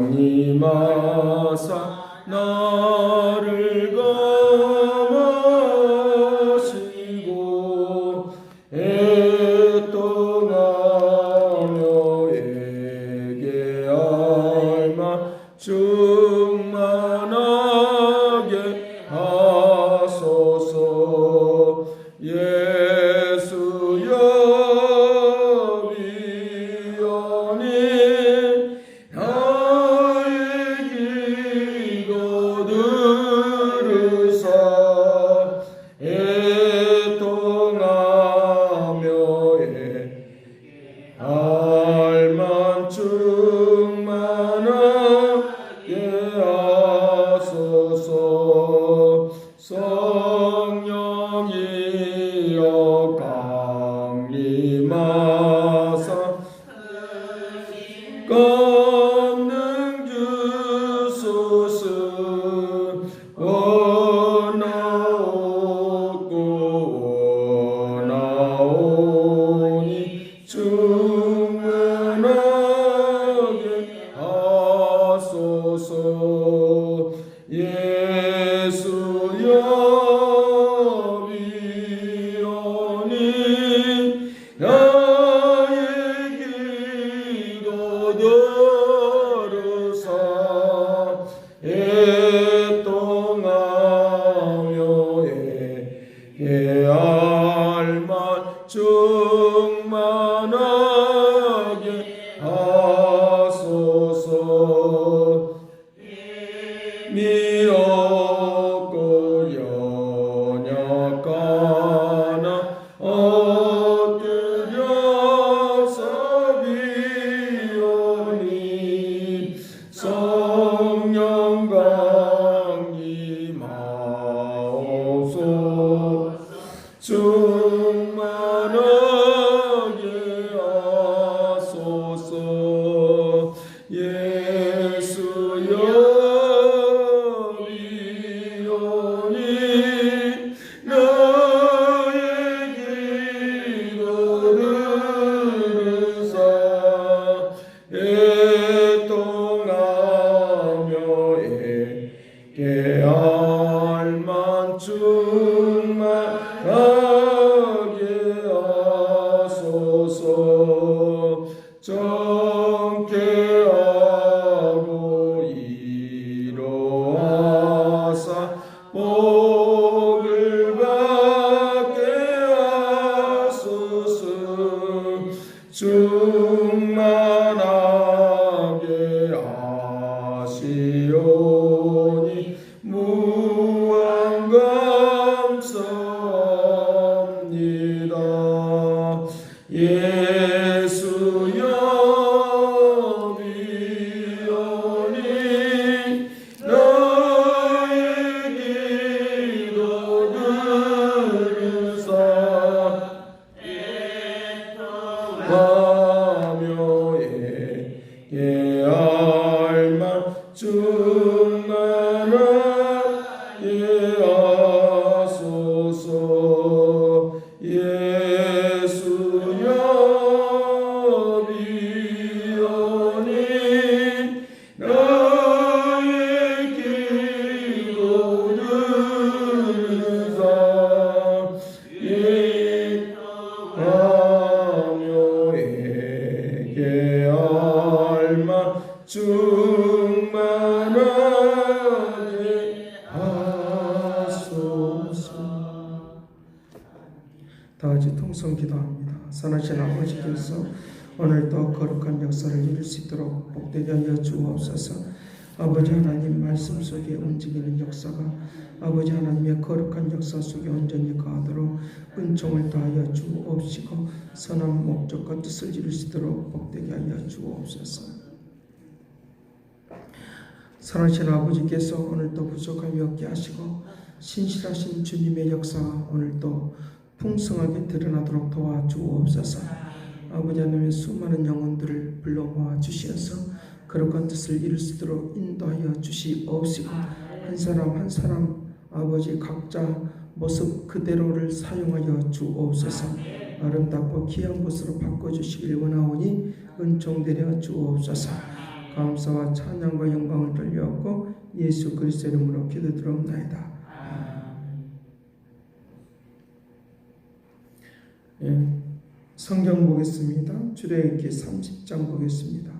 이마사 나를 감 속에 움직이는 역사가 아버지 하나님의 거룩한 역사 속에 온전히 거하도록 은총을 다하여 주옵시고 선한 목적과 뜻을 이룰 수 있도록 복되게 하여 주옵소서. 선하신 아버지께서 오늘도 부족함이 없게 하시고 신실하신 주님의 역사가 오늘도 풍성하게 드러나도록 도와주옵소서. 아버지 하나님의 수많은 영혼들을 불러 모아 주시어서 거룩한 뜻을 이룰 수 있도록 인도하여 주시옵시고 한 사람 한 사람 아버지 각자 모습 그대로를 사용하여 주옵소서 아름답고 귀한 것으로 바꿔주시길 원하오니 은총 되려 주옵소서 감사와 찬양과 영광을 돌려왔고 예수 그리스도 이름으로 기도드립나이다. 예, 성경 보겠습니다. 출애굽기 30장 보겠습니다.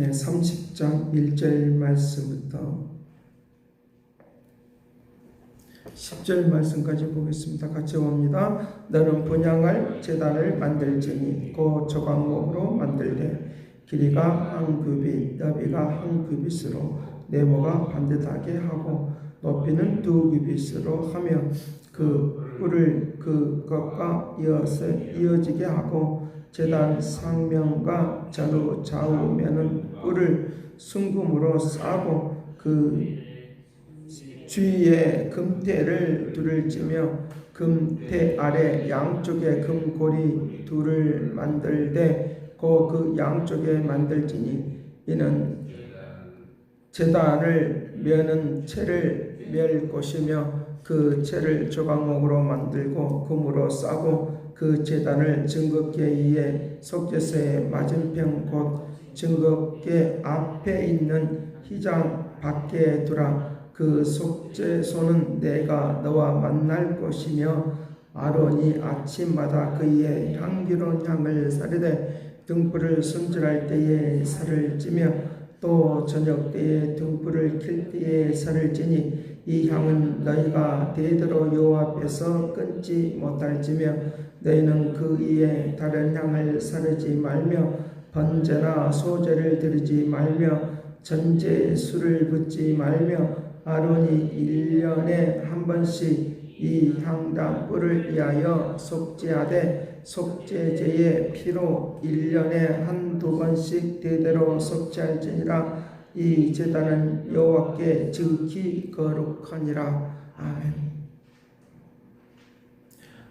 네, 30장 1절 말씀부터 10절 말씀까지 보겠습니다. 같이 봅니다. 너는 분양할 제단을 만들지니 그 조각목으로 만들되 길이가 한 규빗, 너비가 한 규빗으로 네모가 반듯하게 하고 높이는 두 규빗으로 하며 그 뿔을 그것과 이어서 이어지게 하고 제단 상면과 좌우 좌우면은 뿔을 순금으로 싸고 그 주위에 금태를 둘을 찌며 금태 아래 양쪽에 금고리 둘을 만들되 그 양쪽에 만들지니 이는 제단을 면은 채를 멸 것이며 그 채를 조각목으로 만들고 금으로 싸고 그 제단을 증거계 위에 속죄소의 맞은편 곧 증거계 앞에 있는 희장 밖에 두라. 그 속죄소는 내가 너와 만날 것이며 아론이 아침마다 그의 향기로운 향을 사르되 등불을 손질할 때에 살을 찌며 또 저녁 때에 등불을 킬 때에 살을 찌니 이 향은 너희가 대대로 여호와 앞에서 끊지 못할지며 너희는 그 위에 다른 향을 사르지 말며 번제나 소제를 드리지 말며 전제 술을 붓지 말며 아론이 1년에 한 번씩 이 향단 뿔을 위하여 속죄하되 속죄제의 피로 1년에 한 두 번씩 대대로 속죄할지니라 이 제단은 여호와께 지극히 거룩하니라 아멘.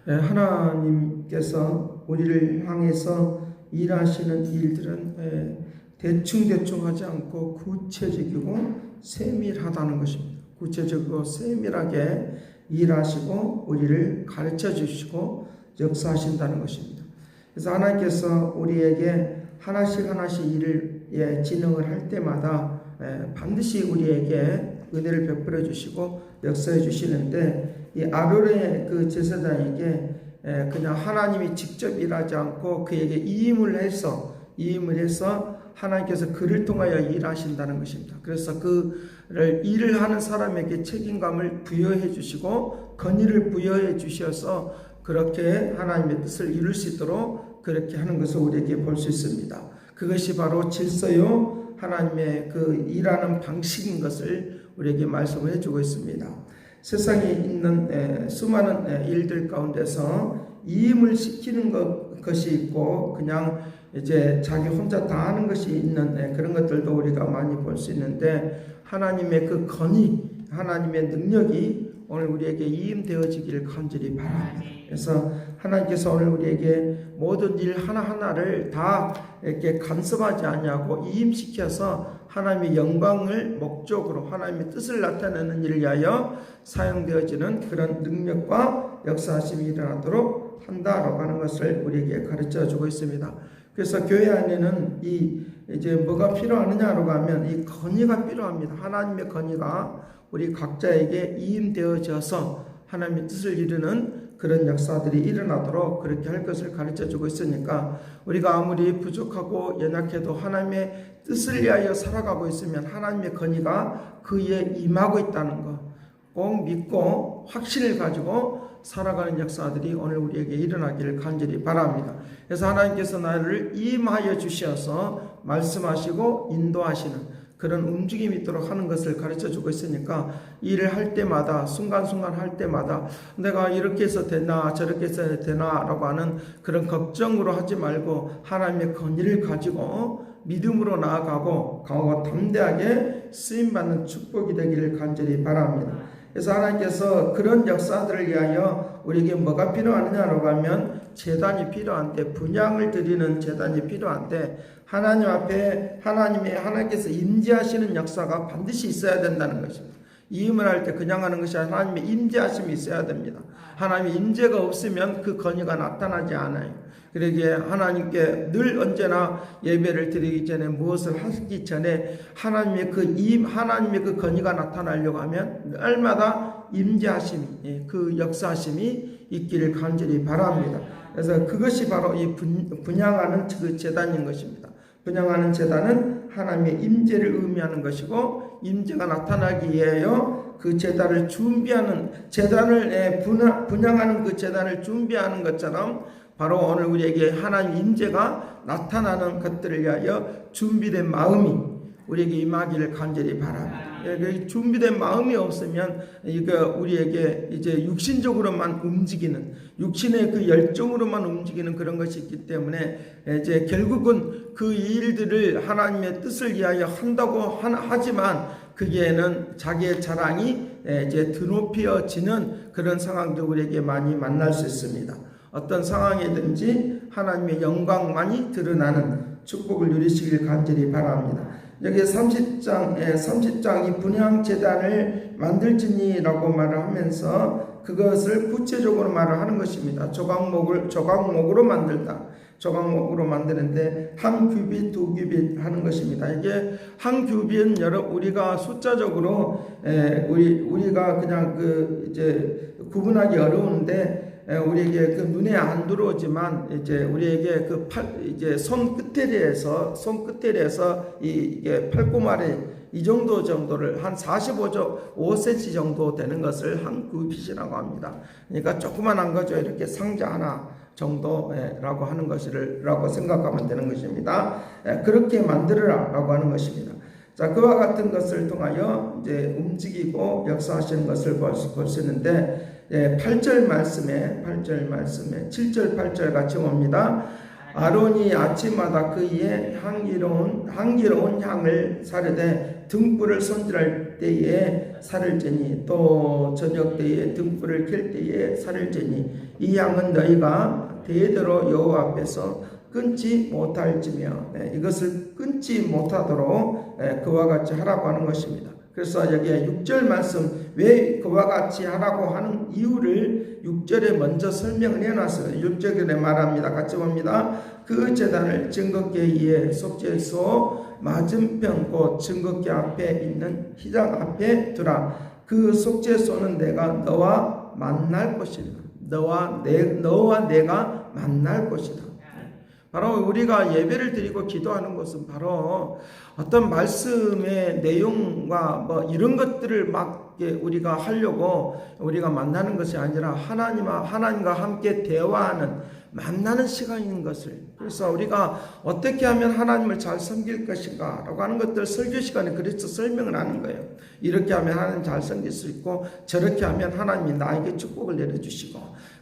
네, 하나님께서 우리를 향해서 일하시는 일들은 대충 대충 하지 않고 구체적이고 세밀하다는 것입니다. 구체적이고 세밀하게 일하시고 우리를 가르쳐 주시고 역사하신다는 것입니다. 그래서 하나님께서 우리에게 하나씩 하나씩 일을 예, 진행을 할 때마다 예, 반드시 우리에게 은혜를 베풀어 주시고 역사해 주시는데 이 아론의 그 제사장에게 예, 그냥 하나님이 직접 일하지 않고 그에게 이임을 해서 이임을 해서 하나님께서 그를 통하여 일하신다는 것입니다. 그래서 그를 일을 하는 사람에게 책임감을 부여해 주시고 건의를 부여해 주셔서 그렇게 하나님의 뜻을 이룰 수 있도록 그렇게 하는 것을 우리에게 볼 수 있습니다. 그것이 바로 질서요 하나님의 그 일하는 방식인 것을 우리에게 말씀을 해주고 있습니다. 세상에 있는 수많은 일들 가운데서 이임을 시키는 것이 있고 그냥 이제 자기 혼자 다 하는 것이 있는 그런 것들도 우리가 많이 볼 수 있는데 하나님의 그 건의, 하나님의 능력이 오늘 우리에게 이임되어지기를 간절히 바랍니다. 그래서 하나님께서 오늘 우리에게 모든 일 하나하나를 다 이렇게 간섭하지 않냐고 이임시켜서 하나님의 영광을 목적으로 하나님의 뜻을 나타내는 일을 위하여 사용되어지는 그런 능력과 역사하심이 일어나도록 한다라고 하는 것을 우리에게 가르쳐 주고 있습니다. 그래서 교회 안에는 이 이제 뭐가 필요하느냐로 하면 이 건의가 필요합니다. 하나님의 건의가 우리 각자에게 이임되어져서 하나님의 뜻을 이루는 그런 역사들이 일어나도록 그렇게 할 것을 가르쳐 주고 있으니까 우리가 아무리 부족하고 연약해도 하나님의 뜻을 위하여 살아가고 있으면 하나님의 건의가 그에 임하고 있다는 것 꼭 믿고 확신을 가지고 살아가는 역사들이 오늘 우리에게 일어나기를 간절히 바랍니다. 그래서 하나님께서 나를 임하여 주셔서 말씀하시고 인도하시는 그런 움직임이 있도록 하는 것을 가르쳐 주고 있으니까 일을 할 때마다 순간순간 할 때마다 내가 이렇게 해서 되나 저렇게 해서 되나라고 하는 그런 걱정으로 하지 말고 하나님의 건의를 가지고 믿음으로 나아가고 강하고 담대하게 쓰임 받는 축복이 되기를 간절히 바랍니다. 그래서 하나님께서 그런 역사들을 위하여 우리에게 뭐가 필요하느냐라고 하면 재단이 필요한데 분양을 드리는 재단이 필요한데 하나님 앞에 하나님의 하나님께서 임재하시는 역사가 반드시 있어야 된다는 것입니다. 이임을 할 때 그냥 하는 것이 아니라 하나님의 임재하심이 있어야 됩니다. 하나님의 임재가 없으면 그 건의가 나타나지 않아요. 그러기에 하나님께 늘 언제나 예배를 드리기 전에 무엇을 하기 전에 하나님의 그 임, 하나님의 그 건의가 나타나려고 하면 날마다 임재하심이, 예, 그 역사하심이 있기를 간절히 바랍니다. 그래서 그것이 바로 이 분, 분양하는 그 재단인 것입니다. 분양하는 재단은 하나님의 임재를 의미하는 것이고 임재가 나타나기 위하여 그 재단을 준비하는 재단을 예, 분양, 분양하는 그 재단을 준비하는 것처럼 바로 오늘 우리에게 하나님 임재가 나타나는 것들을 위하여 준비된 마음이 우리에게 임하기를 간절히 바랍니다. 준비된 마음이 없으면 이거 우리에게 이제 육신적으로만 움직이는 육신의 그 열정으로만 움직이는 그런 것이 있기 때문에 이제 결국은 그 일들을 하나님의 뜻을 위하여 한다고 하지만 그게는 자기의 자랑이 이제 드높여지는 그런 상황도 우리에게 많이 만날 수 있습니다. 어떤 상황이든지 하나님의 영광만이 드러나는 축복을 누리시길 간절히 바랍니다. 여기 30장에 30장 이 분양 재단을 만들지니라고 말을 하면서 그것을 구체적으로 말을 하는 것입니다. 조각목을 조각목으로 만들다. 조각목으로 만드는데 한 규빗, 두 규빗 하는 것입니다. 이게 한 규빗은 여러 우리가 숫자적으로 에, 우리 우리가 그냥 그 이제 구분하기 어려운데 우리에게 그 눈에 안 들어오지만 이제 우리에게 그 팔 이제 손 끝에서 손 끝에서 이 이게 팔꿈알이 이 정도 정도를 한 45조 5cm 정도 되는 것을 한 규빗이라고 합니다. 그러니까 조그만한 거죠. 이렇게 상자 하나 정도라고 하는 것이라고 생각하면 되는 것입니다. 그렇게 만들어라라고 하는 것입니다. 자, 그와 같은 것을 통하여 이제 움직이고 역사하시는 것을 볼 수 있는데 예, 8절 말씀에 8절 말씀에 7절 8절 같이 봅니다. 아론이 아침마다 그의 향기로운 향기로운 향을 사르되 등불을 손질할 때에 살을 째니 또 저녁 때에 등불을 켤 때에 살을 째니 이 향은 너희가 대대로 여호와 앞에서 끊지 못할지며 예, 이것을 끊지 못하도록 예, 그와 같이 하라고 하는 것입니다. 그래서 여기에 6절 말씀 왜 그와 같이 하라고 하는 이유를 6절에 먼저 설명을 해놨어요. 6절에 말합니다. 같이 봅니다. 그 재단을 증거계 위에 속죄소 맞은편 곧 증거계 앞에 있는 희장 앞에 두라. 그 속죄소는 내가 너와 만날 것이다. 너와 내 너와 내가 만날 것이다. 바로 우리가 예배를 드리고 기도하는 것은 바로 어떤 말씀의 내용과 뭐 이런 것들을 막 우리가 하려고 우리가 만나는 것이 아니라 하나님과 하나님과 함께 대화하는 만나는 시간인 것을 그래서 우리가 어떻게 하면 하나님을 잘 섬길 것인가라고 하는 것들 설교 시간에 그래서 설명을 하는 거예요. 이렇게 하면 하나님 잘 섬길 수 있고 저렇게 하면 하나님이 나에게 축복을 내려주시고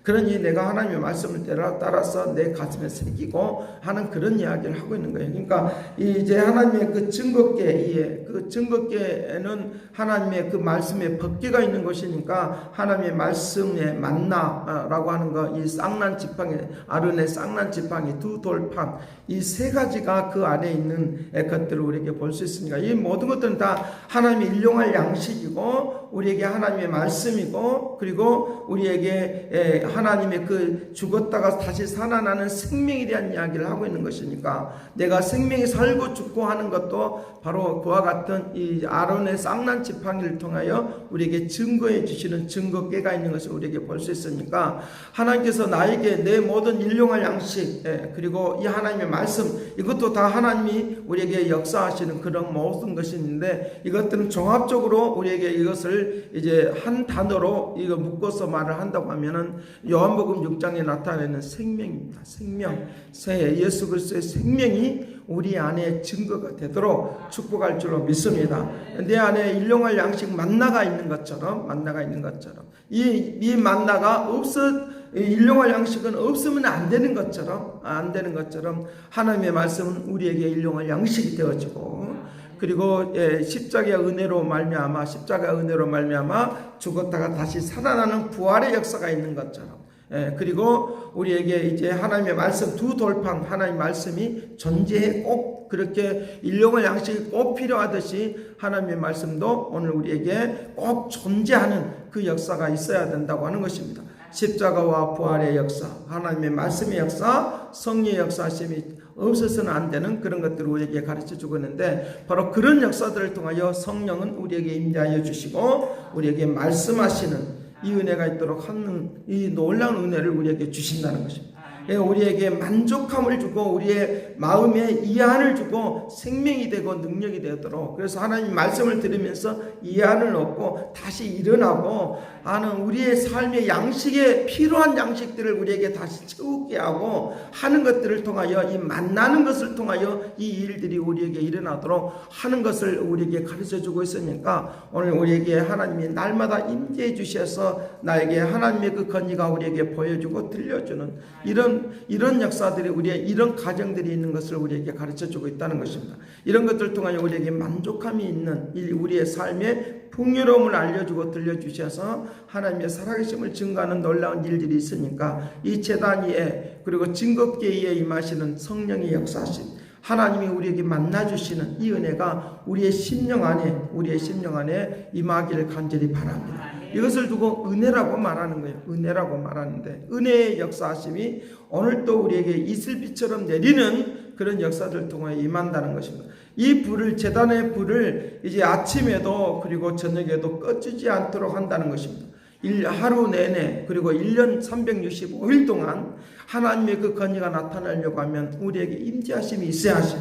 그러니 내가 하나님의 말씀을 따라서 내 가슴에 새기고 하는 그런 이야기를 하고 있는 거예요. 그러니까 이제 하나님의 그 증거계에 그 증거계에는 하나님의 그 말씀에 법계가 있는 것이니까 하나님의 말씀에 만나라고 하는 거 이 쌍난 지팡이 아른의 쌍난 지팡이 두 돌판 이 세 가지가 그 안에 있는 것들을 우리에게 볼 수 있으니까 이 모든 것들은 다 하나님의 일용할 양식이고 우리에게 하나님의 말씀이고 그리고 우리에게 하나님의 그 죽었다가 다시 살아나는 생명에 대한 이야기를 하고 있는 것이니까 내가 생명이 살고 죽고 하는 것도 바로 그와 같은 이 아론의 쌍난 지팡이를 통하여 우리에게 증거해 주시는 증거계가 있는 것을 우리에게 볼 수 있으니까 하나님께서 나에게 내 모든 일용할 양식 그리고 이 하나님의 말씀 이것도 다 하나님이 우리에게 역사하시는 그런 모든 있는데 이것들은 종합적으로 우리에게 이것을 이제 한 단어로 이거 묶어서 말을 한다고 하면은 요한복음 6장에 나타내는 생명입니다. 생명. 새 예수 그리스도의 생명이 우리 안에 증거가 되도록 축복할 줄로 믿습니다. 내 안에 일용할 양식 만나가 있는 것처럼 만나가 있는 것처럼 이, 이 만나가 없어 일용할 양식은 없으면 안 되는 것처럼 안 되는 것처럼 하나님의 말씀은 우리에게 일용할 양식이 되어지고 그리고 예, 십자가의 은혜로 말미암아 십자가의 은혜로 말미암아 죽었다가 다시 살아나는 부활의 역사가 있는 것처럼 예, 그리고 우리에게 이제 하나님의 말씀 두 돌판 하나님 말씀이 존재에 꼭 그렇게 일용할 양식이 꼭 필요하듯이 하나님의 말씀도 오늘 우리에게 꼭 존재하는 그 역사가 있어야 된다고 하는 것입니다. 십자가와 부활의 역사, 하나님의 말씀의 역사, 성령의 역사심이 없어서는 안 되는 그런 것들을 우리에게 가르쳐 주고 있는데 바로 그런 역사들을 통하여 성령은 우리에게 임재하여 주시고 우리에게 말씀하시는 이 은혜가 있도록 하는 이 놀라운 은혜를 우리에게 주신다는 것입니다. 예, 우리에게 만족함을 주고 우리의 마음에 이해를 주고 생명이 되고 능력이 되도록. 그래서 하나님 말씀을 들으면서 이해를 얻고 다시 일어나고 하는 우리의 삶의 양식에 필요한 양식들을 우리에게 다시 채우게 하고 하는 것들을 통하여 이 만나는 것을 통하여 이 일들이 우리에게 일어나도록 하는 것을 우리에게 가르쳐 주고 있으니까 오늘 우리에게 하나님이 날마다 임재해 주셔서 나에게 하나님의 그 건의가 우리에게 보여주고 들려주는 이런 이런 역사들이 우리의 이런 가정들이 있는 것을 우리에게 가르쳐 주고 있다는 것입니다. 이런 것들 통하여 우리에게 만족함이 있는 이 우리의 삶의 풍요로움을 알려주고 들려주셔서 하나님의 살아계심을 증거하는 놀라운 일들이 있으니까 이 재단 위에 그리고 증거계 위에 임하시는 성령의 역사심 하나님이 우리에게 만나주시는 이 은혜가 우리의 심령 안에 우리의 심령 안에 임하기를 간절히 바랍니다. 이것을 두고 은혜라고 말하는 거예요. 은혜라고 말하는데 은혜의 역사하심이 오늘 또 우리에게 이슬비처럼 내리는 그런 역사들 통해 임한다는 것입니다. 이 불을 재단의 불을 이제 아침에도 그리고 저녁에도 꺼지지 않도록 한다는 것입니다. 일, 하루 내내 그리고 1년 365일 동안 하나님의 그 건의가 나타나려고 하면 우리에게 임재하심이 있어야 하심.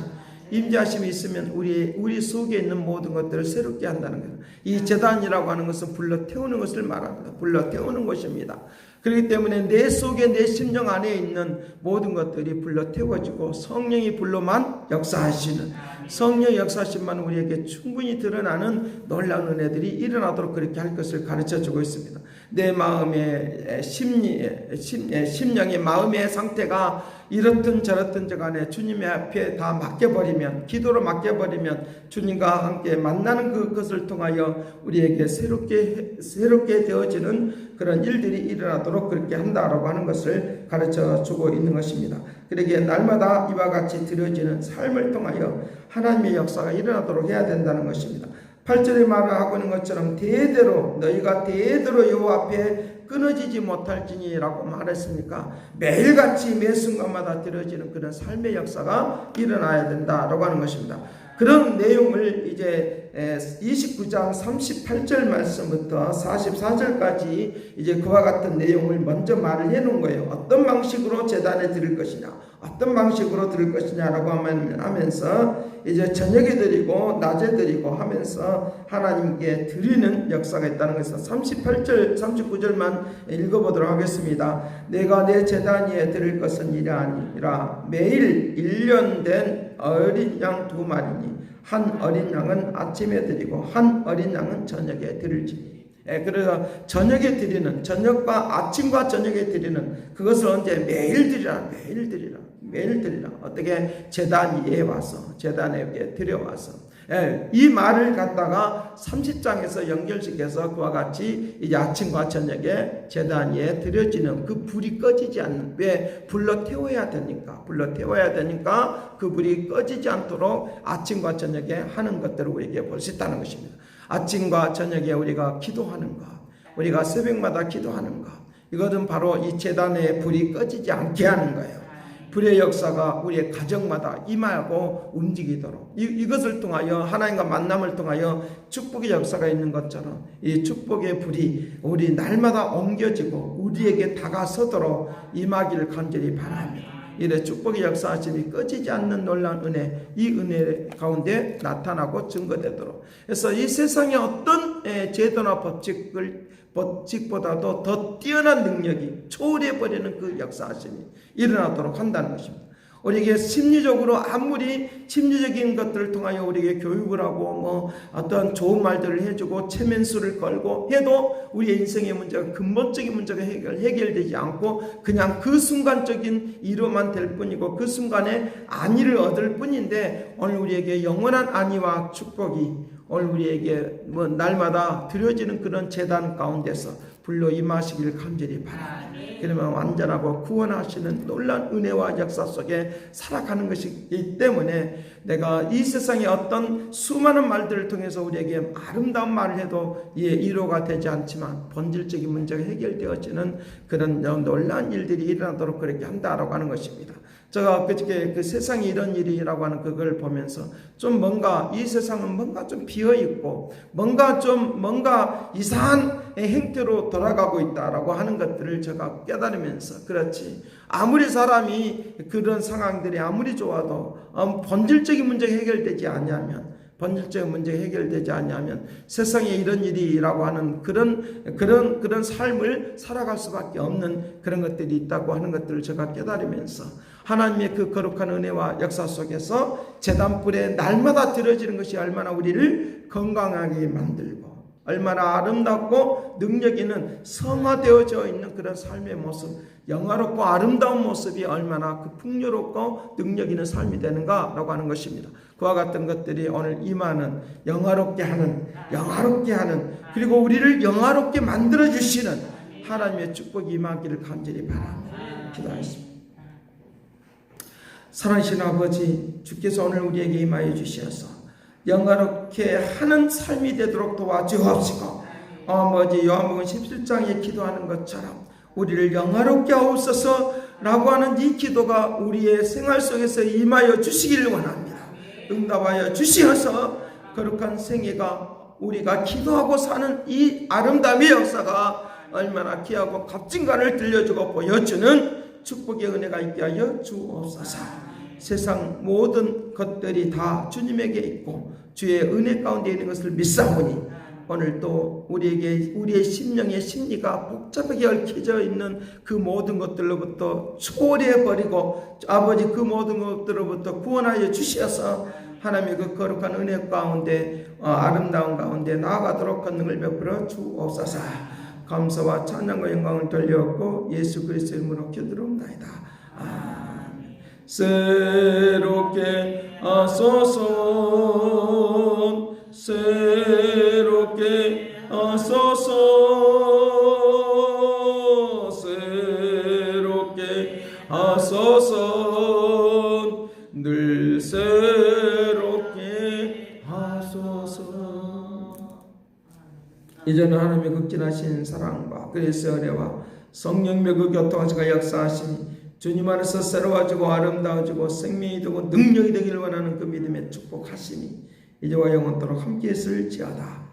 임재하심이 있으면 우리 우리 속에 있는 모든 것들을 새롭게 한다는 거예요. 이 재단이라고 하는 것은 불러 태우는 것을 말합니다. 불러 태우는 것입니다. 그렇기 때문에 내 속에 내 심령 안에 있는 모든 것들이 불러 태워지고 성령이 불로만 역사하시는 성령 역사심만 우리에게 충분히 드러나는 놀라운 은혜들이 일어나도록 그렇게 할 것을 가르쳐 주고 있습니다. 내 마음의 심리, 심, 심령의 마음의 상태가 이렇든 저렇든 저간에 주님의 앞에 다 맡겨버리면 기도로 맡겨버리면 주님과 함께 만나는 그것을 통하여 우리에게 새롭게 새롭게 되어지는 그런 일들이 일어나도록 그렇게 한다라고 하는 것을 가르쳐 주고 있는 것입니다. 그러기에 날마다 이와 같이 드려지는 삶을 통하여 하나님의 역사가 일어나도록 해야 된다는 것입니다. 8절에 말을 하고 있는 것처럼 대대로 너희가 대대로 여호와 앞에 끊어지지 못할지니라고 말했으니까 매일같이 매 순간마다 들어지는 그런 삶의 역사가 일어나야 된다라고 하는 것입니다. 그런 내용을 이제 29장 38절 말씀부터 44절까지 이제 그와 같은 내용을 먼저 말을 해 놓은 거예요. 어떤 방식으로 재단에 드릴 것이냐, 어떤 방식으로 드릴 것이냐라고 하면서 이제 저녁에 드리고 낮에 드리고 하면서 하나님께 드리는 역사가 있다는 것을 38절, 39절만 읽어보도록 하겠습니다. 내가 내 재단 위에 드릴 것은 이래 아니라 매일 1년 된 어린 양 두 마리니 한 어린 양은 아침에 드리고 한 어린 양은 저녁에 드릴지니. 예, 그래서 저녁에 드리는 저녁과 아침과 저녁에 드리는 그것을 언제 매일 드리라 매일 드리라 매일 드리라. 어떻게? 재단 위에 와서 재단에 드려와서 예, 이 말을 갖다가 30장에서 연결시켜서 그와 같이 이제 아침과 저녁에 재단 위에 드려지는 그 불이 꺼지지 않는 왜 불러 태워야 되니까 불러 태워야 되니까 그 불이 꺼지지 않도록 아침과 저녁에 하는 것들을 우리에게 볼 수 있다는 것입니다. 아침과 저녁에 우리가 기도하는 것, 우리가 새벽마다 기도하는 것, 이것은 바로 이 재단의 불이 꺼지지 않게 하는 거예요. 불의 역사가 우리의 가정마다 임하고 움직이도록 이, 이것을 통하여 하나님과 만남을 통하여 축복의 역사가 있는 것처럼 이 축복의 불이 우리 날마다 옮겨지고 우리에게 다가서도록 임하기를 간절히 바랍니다. 이래 축복의 역사하심이 꺼지지 않는 놀라운 은혜, 이 은혜 가운데 나타나고 증거되도록. 그래서 이 세상의 어떤 제도나 법칙을 법칙보다도 더 뛰어난 능력이 초월해버리는 그 역사하심이 일어나도록 한다는 것입니다. 우리에게 심리적으로 아무리 심리적인 것들을 통하여 우리에게 교육을 하고 뭐 어떤 좋은 말들을 해주고 체면수를 걸고 해도 우리의 인생의 문제가 근본적인 문제가 해결, 해결되지 않고 그냥 그 순간적인 이로만 될 뿐이고 그 순간에 안위를 얻을 뿐인데 오늘 우리에게 영원한 안위와 축복이 오늘 우리에게 뭐 날마다 드려지는 그런 재단 가운데서 불러 임하시길 간절히 바랍니다. 그러면 완전하고 구원하시는 놀란 은혜와 역사 속에 살아가는 것이기 때문에 내가 이 세상의 어떤 수많은 말들을 통해서 우리에게 아름다운 말을 해도 이에 이로가 되지 않지만 본질적인 문제가 해결되어지는 그런 놀란 일들이 일어나도록 그렇게 한다라고 하는 것입니다. 제가 그저께 그 세상에 이런 일이라고 하는 그걸 보면서 좀 뭔가 이 세상은 뭔가 좀 비어 있고 뭔가 좀 뭔가 이상한 행태로 돌아가고 있다라고 하는 것들을 제가 깨달으면서 그렇지. 아무리 사람이 그런 상황들이 아무리 좋아도 음, 본질적인 문제가 해결되지 않냐면 본질적인 문제가 해결되지 않냐면 세상에 이런 일이라고 하는 그런 그런 그런 삶을 살아갈 수밖에 없는 그런 것들이 있다고 하는 것들을 제가 깨달으면서 하나님의 그 거룩한 은혜와 역사 속에서 재단불에 날마다 들어지는 것이 얼마나 우리를 건강하게 만들고 얼마나 아름답고 능력 있는 성화되어져 있는 그런 삶의 모습, 영화롭고 아름다운 모습이 얼마나 그 풍요롭고 능력 있는 삶이 되는가라고 하는 것입니다. 그와 같은 것들이 오늘 임하는 영화롭게 하는, 영화롭게 하는, 그리고 우리를 영화롭게 만들어 주시는 하나님의 축복이 임하기를 간절히 바랍니다. 기도하겠습니다. 사랑하신 아버지, 주께서 오늘 우리에게 임하여 주시어서 영화롭게 하는 삶이 되도록 도와주옵시고 아버지 요한복음 17장에 기도하는 것처럼 우리를 영화롭게 하옵소서 라고 하는 이 기도가 우리의 생활 속에서 임하여 주시기를 원합니다. 응답하여 주시어서 거룩한 생애가 우리가 기도하고 사는 이 아름다움의 역사가 얼마나 귀하고 값진가를 들려주고 보여주는 축복의 은혜가 있게 하여 주옵소서. 세상 모든 것들이 다 주님에게 있고 주의 은혜 가운데 있는 것을 믿사오니 오늘 또 우리에게 우리의 심령의 심리가 복잡하게 얽혀져 있는 그 모든 것들로부터 초월해 버리고 아버지 그 모든 것들로부터 구원하여 주셔서 하나님의 그 거룩한 은혜 가운데 어, 아름다운 가운데 나아가도록 권능을 베풀어 주옵소서. 감사와 찬양과 영광을 돌려고 예수 그리스도의 이름으로 기도드립니다. 아멘. 새롭게 하소서. 새롭게 하소서. 새롭게 하소서. 늘 새롭게 하소서. 이제는 하나님의 극진하신 사랑과 그리스의 은혜와 성령의 그 교통하시가 역사하시니 주님 안에서 새로워지고 아름다워지고 생명이 되고 능력이 되기를 원하는 그 믿음의 축복하시니 이제와 영원토록 함께 있을지어다.